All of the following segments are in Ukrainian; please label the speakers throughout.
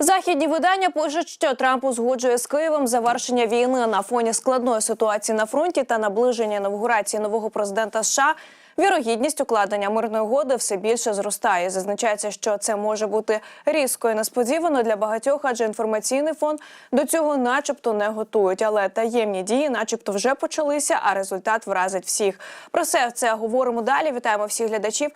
Speaker 1: Західні видання пишуть, що Трамп узгоджує з Києвом завершення війни на фоні складної ситуації на фронті та наближення інавгурації нового президента США. Вірогідність укладення мирної угоди все більше зростає. Зазначається, що це може бути різко і несподівано для багатьох, адже інформаційний фон до цього, начебто, не готують. Але таємні дії, начебто, вже почалися, а результат вразить всіх. Про все це говоримо далі. Вітаємо всіх глядачів.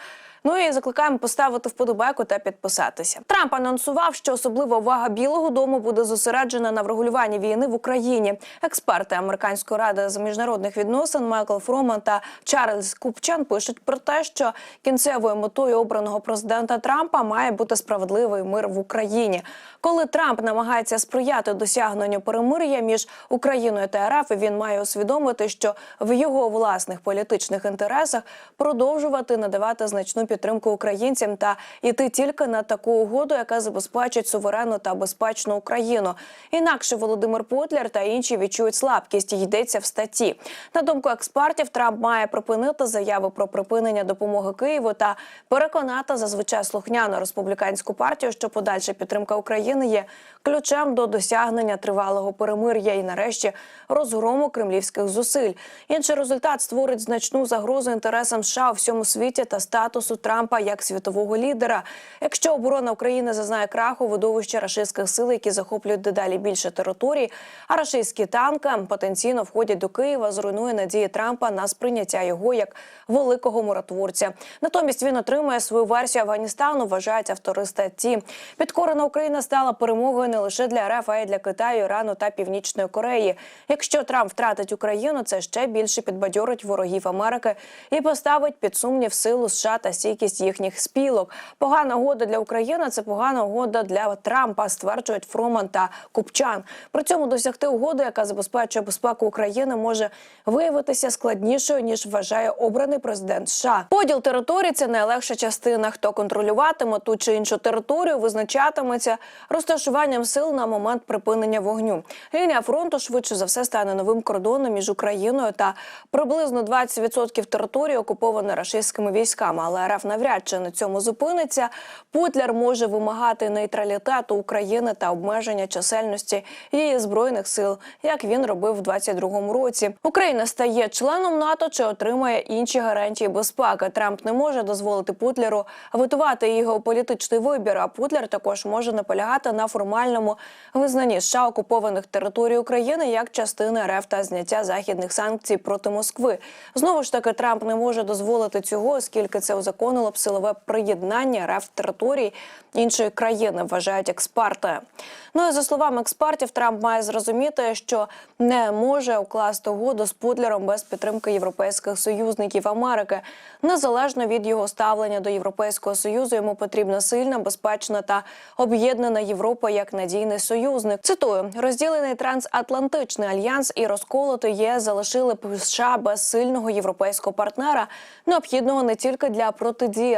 Speaker 1: Ну і закликаємо поставити вподобайку та підписатися. Трамп анонсував, що особлива увага Білого Дому буде зосереджена на врегулюванні війни в Україні. Експерти американської ради з міжнародних відносин Майкл Фроман та Чарльз Купчан пишуть про те, що кінцевою метою обраного президента Трампа має бути справедливий мир в Україні. Коли Трамп намагається сприяти досягненню перемир'я між Україною та РФ, він має усвідомити, що в його власних політичних інтересах продовжувати надавати значну підтримку українцям та йти тільки на таку угоду, яка забезпечить суверенну та безпечну Україну. Інакше Володимир Потлер та інші відчують слабкість. Йдеться в статті. На думку експертів, Трамп має припинити заяви про припинення допомоги Києву та переконати зазвичай слухняну республіканську партію, що подальша підтримка України є ключем до досягнення тривалого перемир'я і, нарешті, розгрому кремлівських зусиль. Інший результат створить значну загрозу інтересам США у всьому світі та статусу Трампа як світового лідера. Якщо оборона України зазнає краху, видовище рашистських сил, які захоплюють дедалі більше територій, а рашистські танки потенційно входять до Києва, зруйнує надії Трампа на сприйняття його як великого миротворця. Натомість він отримує свою версію Афганістану. Вважають автори статті. Підкорена Україна стала перемогою не лише для РФ, а й для Китаю, Ірану та Північної Кореї. Якщо Трамп втратить Україну, це ще більше підбадьорить ворогів Америки і поставить під сумнів силу США та стійкість їхніх спілок. Погана угода для України це погана угода для Трампа, стверджують Фроман та Купчан. При цьому досягти угоди, яка забезпечує безпеку України, може виявитися складнішою ніж вважає обраний президент США. Поділ територій це найлегша частина. Хто контролюватиме ту чи іншу територію, визначатиметься розташуванням сил на момент припинення вогню. Лінія фронту швидше за все стане новим кордоном між Україною та приблизно 20% території окуповано рашистськими військами. Але РФ навряд чи на цьому зупиниться. Путлер може вимагати нейтралітету України та обмеження чисельності її збройних сил, як він робив в 22-му році. Україна стає членом НАТО чи отримає інші гарантії безпеки. Трамп не може дозволити Путлеру витувати її геополітичний вибір. А Путлер також може наполягати на формальному визнанні США окупованих територій України як частини РФ та зняття західних санкцій проти Москви. Знову ж таки, Трамп не може дозволити цього, оскільки це узаконило б силове приєднання РФ територій іншої країни, вважають експерти. Ну і за словами експертів, Трамп має зрозуміти, що не може укласти угоду з Путлером без підтримки європейських союзників Америки. Незалежно від його ставлення до Європейського союзу, йому потрібна сильна, безпечна та об'єднана Європа як надійний союзник. Цитую: розділений трансатлантичний альянс і розколотий ЄС залишили б США без сильного європейського партнера, необхідного не тільки для протидії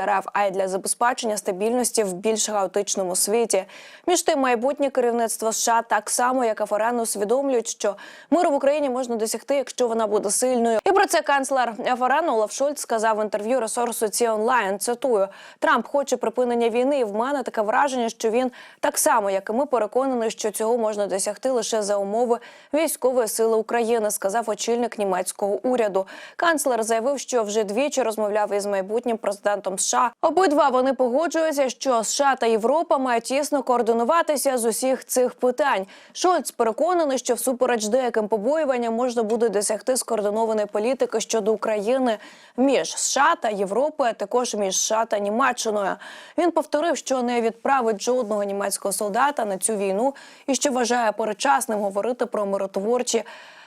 Speaker 1: РФ, а й для забезпечення стабільності в більш хаотичному світі. Між тим, майбутнє керівництво США так само, як ФРН, усвідомлюють, що миру в Україні можна досягти, якщо вона буде сильною. І про це канцлер ФРН Олаф Шольц сказав в інтерв'ю ресурсу Ці онлайн. Цитую: Трамп хоче припинення війни. і В мене таке враження, що він так само, як і ми, переконаний, що цього можна досягти лише за умови військової сили України, сказав очільник німецького уряду. Канцлер заявив, що вже двічі розмовляв із майбутнім президентом США. Обидва вони погоджуються, що США та Європа мають тісно координуватися з усіх цих питань. Шольц переконаний, що всупереч деяким побоюванням можна буде досягти скоординованої політики щодо України між США та Європою, а також між США та Німеччиною. Він повторив, що не відправить жодного німецького солдата на цю війну і що вважає передчасним говорити про миротворчі.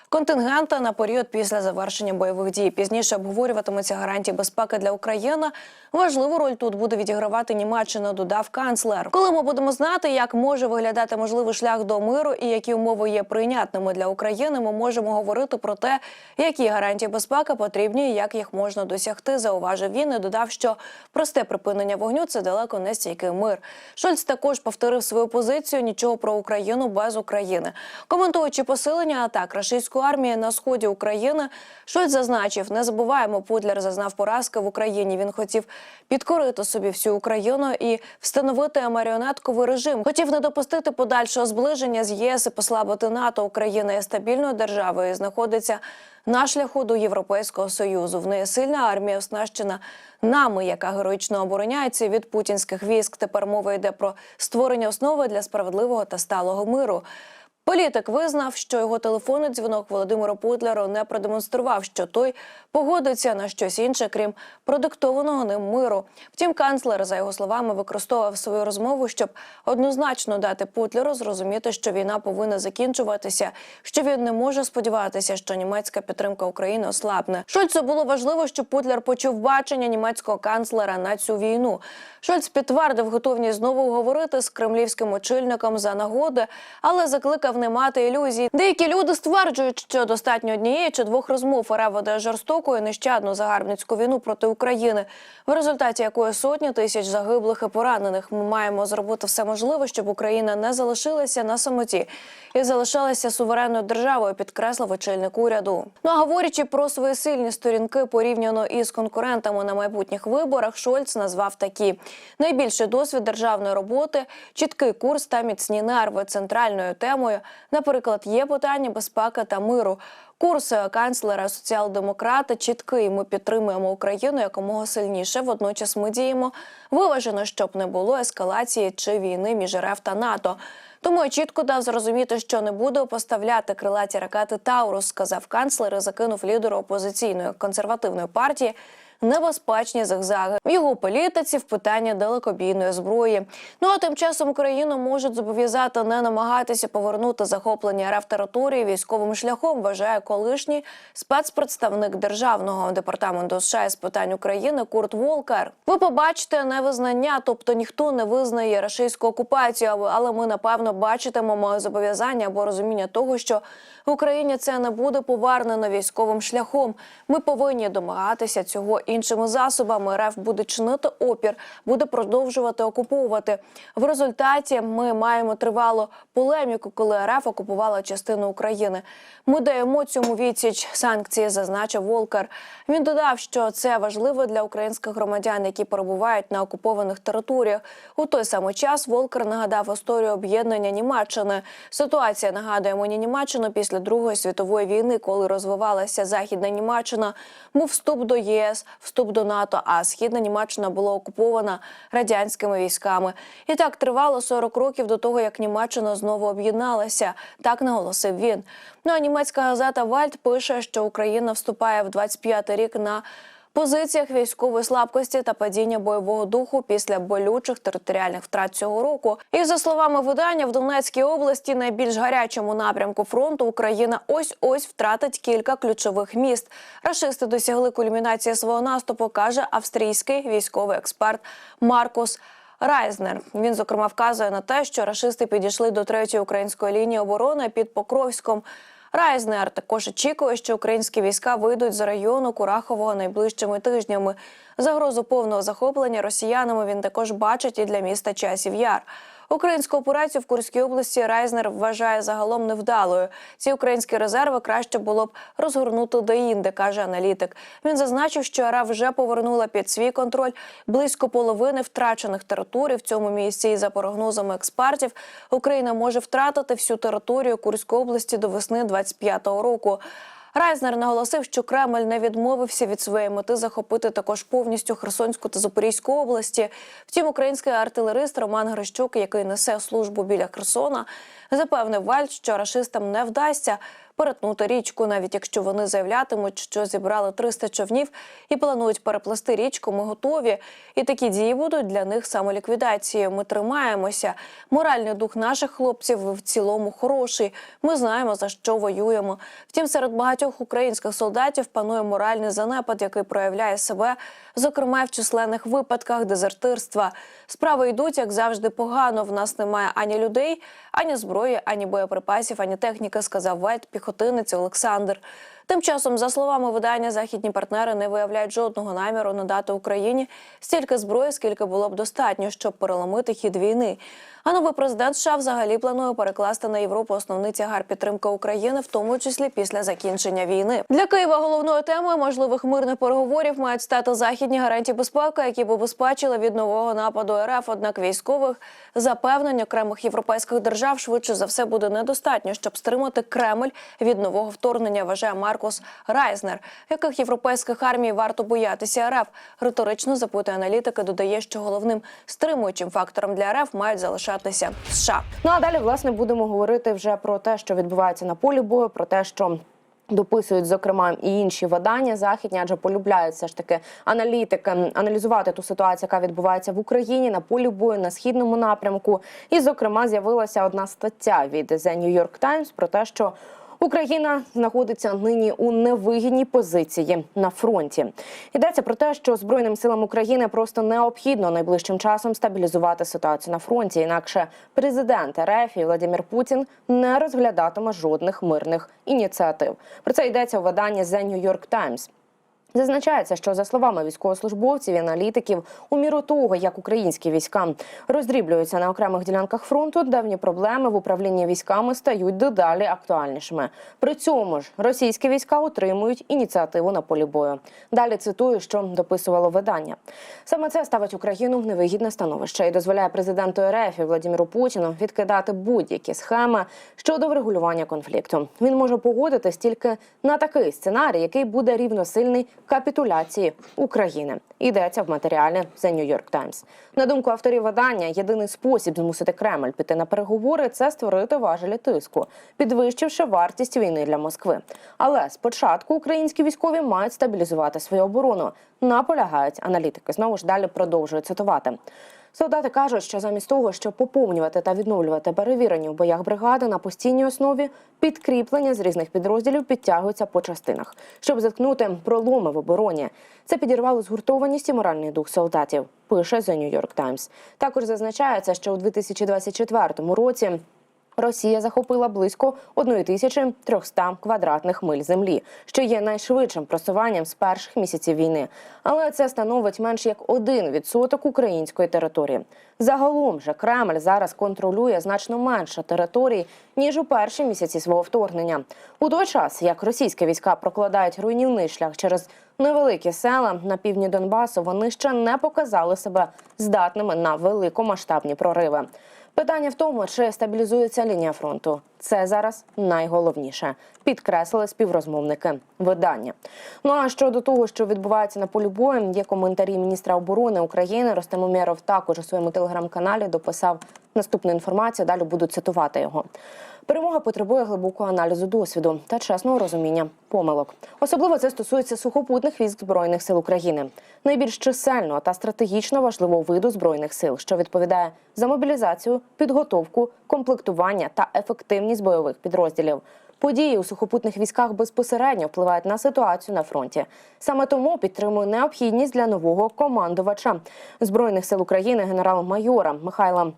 Speaker 1: Контингента на період після завершення бойових дій пізніше обговорюватимуться гарантії безпеки для України. Важливу роль тут буде відігравати Німеччина, додав канцлер. Коли ми будемо знати, як може виглядати можливий шлях до миру і які умови є прийнятними для України, ми можемо говорити про те, які гарантії безпеки потрібні і як їх можна досягти. Зауважив він і додав, що просте припинення вогню це далеко не стійкий мир. Шольц також повторив свою позицію: нічого про Україну без України, коментуючи посилення атак рашистської німецької армії на сході України. Шольц зазначив, не забуваємо, Путлер зазнав поразки в Україні. Він хотів підкорити собі всю Україну і встановити маріонетковий режим. Хотів не допустити подальшого зближення з ЄС і послабити НАТО. Україна є стабільною державою. і Знаходиться на шляху до Європейського союзу. В неї сильна армія оснащена нами, яка героїчно обороняється від путінських військ. Тепер мова йде про створення основи для справедливого та сталого миру. Політик визнав, що його телефонний дзвінок Володимиру Путлеру не продемонстрував, що той погодиться на щось інше, крім продиктованого ним миру. Втім, канцлер, за його словами, використовував свою розмову, щоб однозначно дати Путлеру зрозуміти, що війна повинна закінчуватися, що він не може сподіватися, що німецька підтримка України ослабне. Шольцу було важливо, щоб Путлер почув бачення німецького канцлера на цю війну. Шольц підтвердив готовність знову говорити з кремлівським очільником за нагоди, але закликав не мати ілюзій. Деякі люди стверджують, що достатньо однієї чи двох розмов РФ веде жорстоку і нещадну загарбницьку війну проти України, в результаті якої сотні тисяч загиблих і поранених. Ми маємо зробити все можливе, щоб Україна не залишилася на самоті і залишалася суверенною державою, підкреслив очільник уряду. Ну а говорячи про свої сильні сторінки порівняно із конкурентами на майбутніх виборах, Шольц назвав такі: найбільший досвід державної роботи, чіткий курс та міцні нерви. Центральною темою, наприклад, є питання безпеки та миру. Курс канцлера соціал-демократи чіткий. Ми підтримуємо Україну якомога сильніше. Водночас ми діємо виважено, щоб не було ескалації чи війни між РФ та НАТО. Тому я чітко дав зрозуміти, що не буде поставляти крилаті ракети Таурус, сказав канцлер і закинув лідеру опозиційної консервативної партії. Небезпечні зигзаги в його політиці в питанні далекобійної зброї. Ну а тим часом Україну можуть зобов'язати не намагатися повернути захоплення РФ території військовим шляхом. Вважає колишній спецпредставник державного департаменту США з питань України Курт Волкер. Ви побачите невизнання, тобто ніхто не визнає рашистську окупацію, але ми напевно бачитимемо зобов'язання або розуміння того, що в Україні це не буде повернено військовим шляхом. Ми повинні домагатися цього іншими засобами. РФ буде чинити опір, буде продовжувати окуповувати. В результаті ми маємо тривалу полеміку, коли РФ окупувала частину України. Ми даємо цьому відсіч санкції, зазначив Волкер. Він додав, що це важливо для українських громадян, які перебувають на окупованих територіях. У той самий час Волкер нагадав історію об'єднання Німеччини. Ситуація нагадує мені Німеччину після Другої світової війни, коли розвивалася західна Німеччина. Був вступ до ЄС, вступ до НАТО. А східна Німеччина була окупована радянськими військами. І так тривало 40 років до того, як Німеччина знову об'єдналася. Так наголосив він. Ну а німецька газета Вальт пише, що Україна вступає в 25-й рік на позиціях військової слабкості та падіння бойового духу після болючих територіальних втрат цього року. І за словами видання, в Донецькій області, найбільш гарячому напрямку фронту, Україна ось ось втратить кілька ключових міст. Рашисти досягли кульмінації свого наступу, каже австрійський військовий експерт Маркус. Райзнер він зокрема вказує на те, що рашисти підійшли до третьої української лінії оборони під Покровськом. Райзнер також очікує, що українські війська вийдуть з району Курахового найближчими тижнями. Загрозу повного захоплення росіянами він також бачить і для міста Часів Яр. Українську операцію в Курській області Райзнер вважає загалом невдалою. Ці українські резерви краще було б розгорнути деінде, каже аналітик. Він зазначив, що РФ вже повернула під свій контроль близько половини втрачених територій в цьому місці. І за прогнозами експертів, Україна може втратити всю територію Курської області до весни 25-го року. Райзнер наголосив, що Кремль не відмовився від своєї мети захопити також повністю Херсонську та Запорізьку області. Втім, український артилерист Роман Грищук, який несе службу біля Херсона, запевнив Вальд, що рашистам не вдасться перетнути річку, навіть якщо вони заявлятимуть, що зібрали 300 човнів і планують переплести річку. Ми готові. І такі дії будуть для них самоліквідацією. Ми тримаємося. Моральний дух наших хлопців в цілому хороший. Ми знаємо за що воюємо. Втім, серед багатьох українських солдатів панує моральний занепад, який проявляє себе, зокрема в численних випадках дезертирства. Справи йдуть, як завжди, погано. В нас немає ані людей, ані зброї, ані боєприпасів, ані техніки, сказав Вальт, піхотинець Олександр. Тим часом, за словами видання, західні партнери не виявляють жодного наміру надати Україні стільки зброї, скільки було б достатньо, щоб переломити хід війни. А новий президент США взагалі планує перекласти на Європу основний тягар підтримки України, в тому числі після закінчення війни. Для Києва головною темою можливих мирних переговорів мають стати західні гарантії безпеки, які б убезпечили від нового нападу РФ. Однак військових запевнень окремих європейських держав швидше за все буде недостатньо, щоб стримати Кремль від нового вторгнення. Вважає Маркус Райзнер, яких європейських армій варто боятися РФ. Риторично запитує аналітики. Додає, що головним стримуючим фактором для РФ мають залишатися США.
Speaker 2: Ну а далі, власне, будемо говорити вже про те, що відбувається на полі бою, про те, що. Дописують зокрема і інші видання західні, адже полюбляють все ж таки аналітики аналізувати ту ситуацію, яка відбувається в Україні на полі бою на східному напрямку. І, зокрема, з'явилася одна стаття від The New York Times про те, що Україна знаходиться нині у невигідній позиції на фронті. Йдеться про те, що збройним силам України просто необхідно найближчим часом стабілізувати ситуацію на фронті. Інакше президент РФ і Владимир Путін не розглядатиме жодних мирних ініціатив. Про це йдеться у виданні The New York Times. Зазначається, що за словами військовослужбовців і аналітиків, у міру того, як українські війська роздріблюються на окремих ділянках фронту, давні проблеми в управлінні військами стають дедалі актуальнішими. При цьому ж російські війська утримують ініціативу на полі бою. Далі цитую, що дописувало видання. Саме це ставить Україну в невигідне становище і дозволяє президенту РФ і Владимиру Путіну відкидати будь-які схеми щодо врегулювання конфлікту. Він може погодитись тільки на такий сценарій, який буде рівносильний капітуляції України. Йдеться в матеріалі The New York Times. На думку авторів видання, єдиний спосіб змусити Кремль піти на переговори це створити важелі тиску, підвищивши вартість війни для Москви. Але спочатку українські військові мають стабілізувати свою оборону. Наполягають аналітики. Знову ж далі продовжують цитувати. Солдати кажуть, що замість того, щоб поповнювати та відновлювати перевірені в боях бригади на постійній основі, підкріплення з різних підрозділів підтягуються по частинах, щоб заткнути проломи в обороні. Це підірвало згуртованість і моральний дух солдатів. Пише The New York Times. Також зазначається, що у 2024 році. Росія захопила близько 1300 квадратних миль землі, що є найшвидшим просуванням з перших місяців війни. Але це становить менш як 1% української території. Загалом же Кремль зараз контролює значно менше територій ніж у перші місяці свого вторгнення. У той час як російські війська прокладають руйнівний шлях через невеликі села на півдні Донбасу, вони ще не показали себе здатними на великомасштабні прориви. Питання в тому, чи стабілізується лінія фронту. Це зараз найголовніше, підкреслили співрозмовники видання. Ну а щодо того, що відбувається на полі бою, є коментарі міністра оборони України. Ростем Умєров також у своєму телеграм-каналі дописав наступну інформацію. Далі буду цитувати його. Перемога потребує глибокого аналізу досвіду та чесного розуміння помилок. Особливо це стосується сухопутних військ збройних сил України, найбільш чисельного та стратегічно важливого виду збройних сил, що відповідає за мобілізацію, підготовку, комплектування та ефективність бойових підрозділів. Події у сухопутних військах безпосередньо впливають на ситуацію на фронті. Саме тому підтримую необхідність для нового командувача збройних сил України генерал-майора Михайла.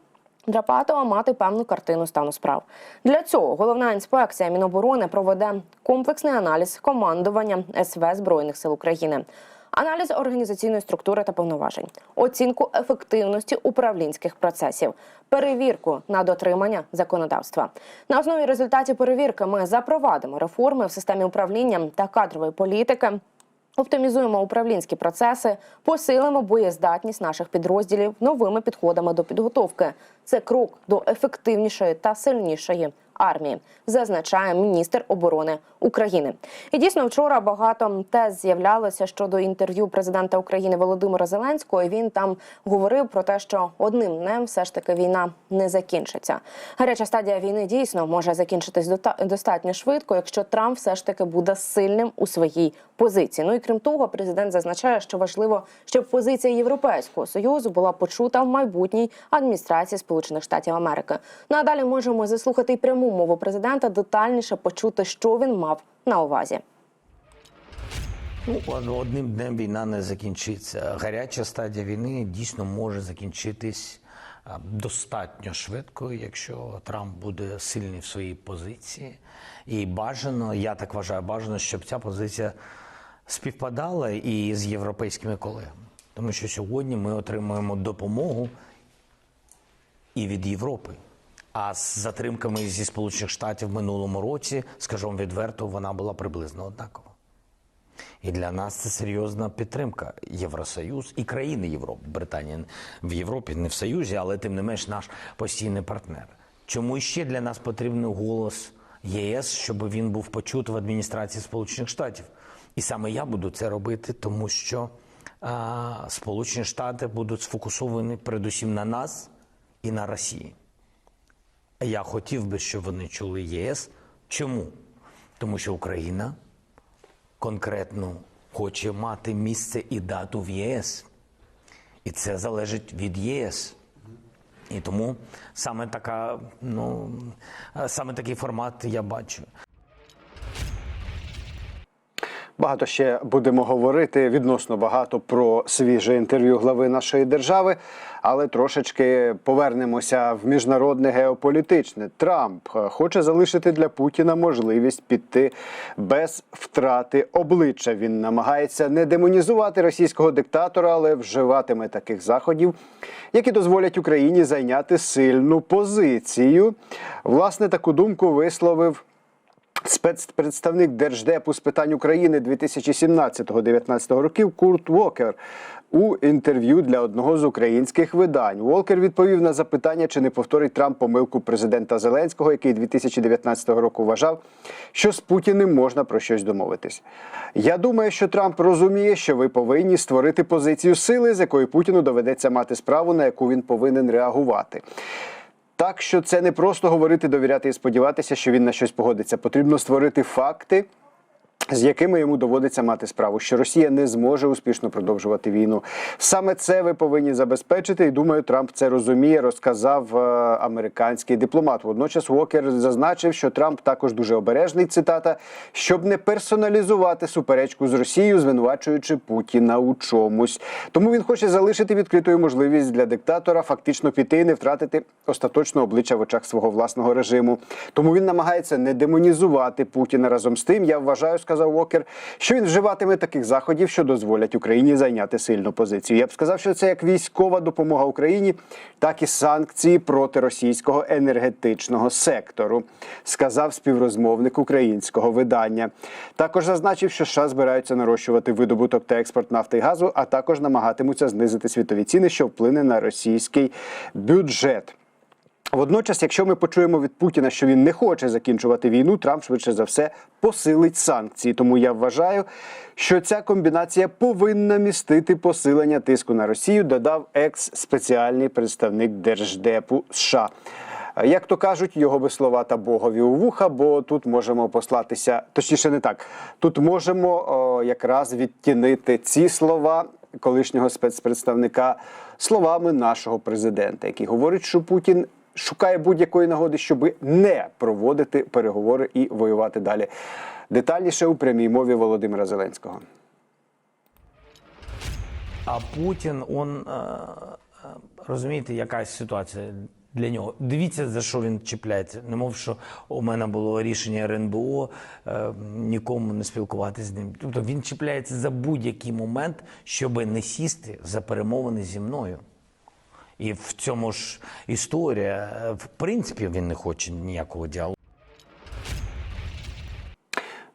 Speaker 2: Драпатова мати певну картину стану справ. Для цього головна інспекція Міноборони проведе комплексний аналіз командування СВ Збройних сил України, аналіз організаційної структури та повноважень, оцінку ефективності управлінських процесів, перевірку на дотримання законодавства. На основі результатів перевірки ми запровадимо реформи в системі управління та кадрової політики. Оптимізуємо управлінські процеси, посилимо боєздатність наших підрозділів новими підходами до підготовки. Це крок до ефективнішої та сильнішої армії, зазначає міністр оборони України. І дійсно вчора багато тез з'являлося щодо інтерв'ю президента України Володимира Зеленського. Він там говорив про те, що одним днем все ж таки війна не закінчиться. Гаряча стадія війни дійсно може закінчитись достатньо швидко, якщо Трамп все ж таки буде сильним у своїй позиції. Ну і крім того, президент зазначає, що важливо, щоб позиція Європейського союзу була почута в майбутній адміністрації Сполучених Штатів Америки. Ну а далі можемо заслухати й пряму мову президента, детальніше почути, що він мав на увазі.
Speaker 3: Ну, одним днем війна не закінчиться. Гаряча стадія війни дійсно може закінчитись достатньо швидко, якщо Трамп буде сильний в своїй позиції. І бажано, я так вважаю, бажано, щоб ця позиція співпадала і з європейськими колегами. Тому що сьогодні ми отримуємо допомогу і від Європи. А з затримками зі Сполучених Штатів в минулому році, скажу вам відверто, вона була приблизно однакова. І для нас це серйозна підтримка. Євросоюз і країни Європи. Британія в Європі не в Союзі, але тим не менш наш постійний партнер. Чому ще для нас потрібен голос ЄС, щоб він був почут в адміністрації Сполучених Штатів? І саме я буду це робити, тому що а, Сполучені Штати будуть сфокусовані передусім на нас і на Росії. Я хотів би, щоб вони чули ЄС. Чому? Тому що Україна конкретно хоче мати місце і дату в ЄС. І це залежить від ЄС. І тому саме така, ну саме такий формат я бачу.
Speaker 4: Багато ще будемо говорити відносно багато про свіже інтерв'ю глави нашої держави, але трошечки повернемося в міжнародне геополітичне. Трамп е, хоче залишити для Путіна можливість піти без втрати обличчя. Він намагається не демонізувати російського диктатора, але вживатиме таких заходів, які дозволять Україні зайняти сильну позицію. Власне, таку думку висловив. Спецпредставник Держдепу з питань України 2017-2019 років Курт Вокер у інтерв'ю для одного з українських видань. Волкер відповів на запитання, чи не повторить Трамп помилку президента Зеленського, який 2019 року вважав, що з Путіним можна про щось домовитись. Я думаю, що Трамп розуміє, що ви повинні створити позицію сили, з якою Путіну доведеться мати справу, на яку він повинен реагувати. Так що це не просто говорити, довіряти і сподіватися, що він на щось погодиться. Потрібно створити факти, з якими йому доводиться мати справу, що Росія не зможе успішно продовжувати війну. Саме це ви повинні забезпечити. І думаю, Трамп це розуміє, розказав е, американський дипломат. Водночас Уокер зазначив, що Трамп також дуже обережний. Цитата, щоб не персоналізувати суперечку з Росією, звинувачуючи Путіна у чомусь. Тому він хоче залишити відкритою можливість для диктатора фактично піти і не втратити остаточно обличчя в очах свого власного режиму. Тому він намагається не демонізувати Путіна разом з тим. Я вважаю, сказав Вокер, що він вживатиме таких заходів, що дозволять Україні зайняти сильну позицію. Я б сказав, що це як військова допомога Україні, так і санкції проти російського енергетичного сектору, сказав співрозмовник українського видання. Також зазначив, що США збираються нарощувати видобуток та експорт нафти і газу, а також намагатимуться знизити світові ціни, що вплине на російський бюджет. Водночас, якщо ми почуємо від Путіна, що він не хоче закінчувати війну, Трамп швидше за все посилить санкції. Тому я вважаю, що ця комбінація повинна містити посилення тиску на Росію, додав екс-спеціальний представник Держдепу США. Як то кажуть, його би слова та богові у вуха, бо тут можемо послатися, точніше, не так. Тут можемо о, якраз відтінити ці слова колишнього спецпредставника словами нашого президента, який говорить, що Путін шукає будь-якої нагоди, щоб не проводити переговори і воювати далі. Детальніше у прямій мові Володимира Зеленського.
Speaker 3: А Путін, он е, е, розумієте, яка ситуація для нього. Дивіться, за що він чіпляється. Не мов, що у мене було рішення РНБО е, нікому не спілкуватися з ним. Тобто він чіпляється за будь-який момент, щоб не сісти за перемовини зі мною. І в цьому ж історія. Е, В принципі, він не хоче ніякого діалогу.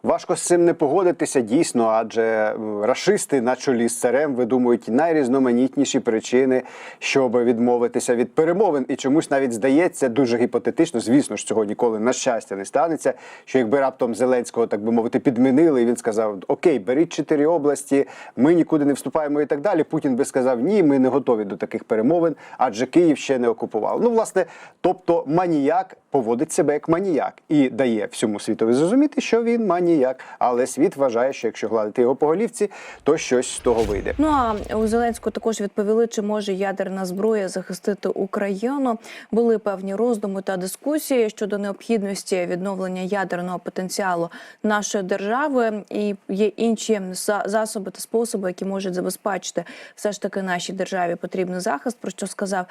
Speaker 4: Важко з цим не погодитися дійсно, адже е, рашисти на чолі з царем видумують найрізноманітніші причини, щоб відмовитися від перемовин. І чомусь навіть здається дуже гіпотетично, звісно ж, цього ніколи на щастя не станеться. Що якби раптом Зеленського, так би мовити, підмінили, і він сказав: Окей, беріть чотири області, ми нікуди не вступаємо і так далі. Путін би сказав, ні, ми не готові до таких перемовин, адже Київ ще не окупував. Ну, власне, тобто маніяк поводить себе як маніяк і дає всьому світові зрозуміти, що він маніяк. Але світ вважає, що якщо гладити його по голівці, то щось з того вийде.
Speaker 1: Ну а у Зеленського також відповіли, чи може ядерна зброя захистити Україну. Були певні роздуми та дискусії щодо необхідності відновлення ядерного потенціалу нашої держави, і є інші засоби та способи, які можуть забезпечити все ж таки нашій державі потрібний захист. Про що сказав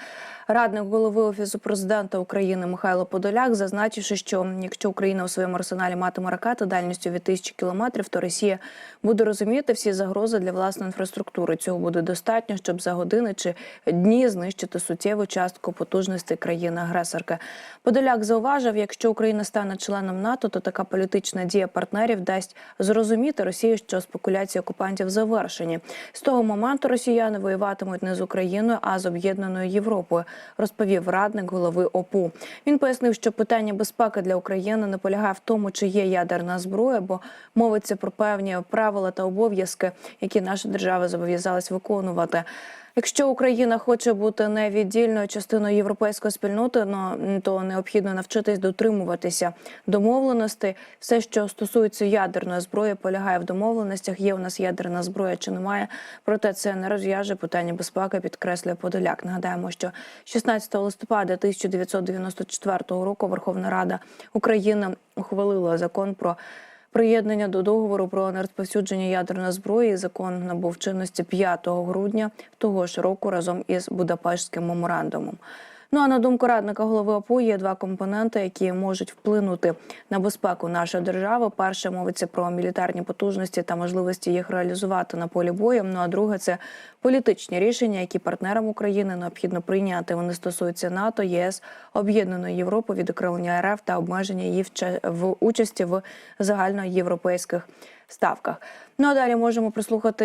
Speaker 1: радник голови офісу президента України Михайло Подоляк, зазначивши, що якщо Україна у своєму арсеналі матиме ракети дальністю від тисячі кілометрів, то Росія буде розуміти всі загрози для власної інфраструктури. Цього буде достатньо, щоб за години чи дні знищити суттєву частку потужностей країни-агресорки. Подоляк зауважив, якщо Україна стане членом НАТО, то така політична дія партнерів дасть зрозуміти Росію, що спекуляції окупантів завершені. З того моменту росіяни воюватимуть не з Україною, а з об'єднаною Європою, розповів радник голови ОПУ. Він пояснив, що питання безпеки для України не полягає в тому, чи є ядерна зброя, бо мовиться про певні правила та обов'язки, які наша держава зобов'язалась виконувати. Якщо Україна хоче бути невіддільною частиною європейської спільноти, то необхідно навчитись дотримуватися домовленостей. Все, що стосується ядерної зброї, полягає в домовленостях. Є у нас ядерна зброя чи немає. Проте це не розв'яже питання безпеки, підкреслює Подоляк. Нагадаємо, що 16 листопада 1994 року Верховна Рада України ухвалила закон про. Приєднання до договору про нерозповсюдження ядерної зброї закон набув чинності 5 грудня того ж року разом із Будапештським меморандумом. Ну а на думку радника голови ОПУ є два компоненти, які можуть вплинути на безпеку нашої держави. Перше мовиться про мілітарні потужності та можливості їх реалізувати на полі бою. Ну а друге це політичні рішення, які партнерам України необхідно прийняти. Вони стосуються НАТО, ЄС, Об'єднаної Європи, відокремлення РФ та обмеження її в участі в загальноєвропейських ставках. Ну а далі можемо прислухати.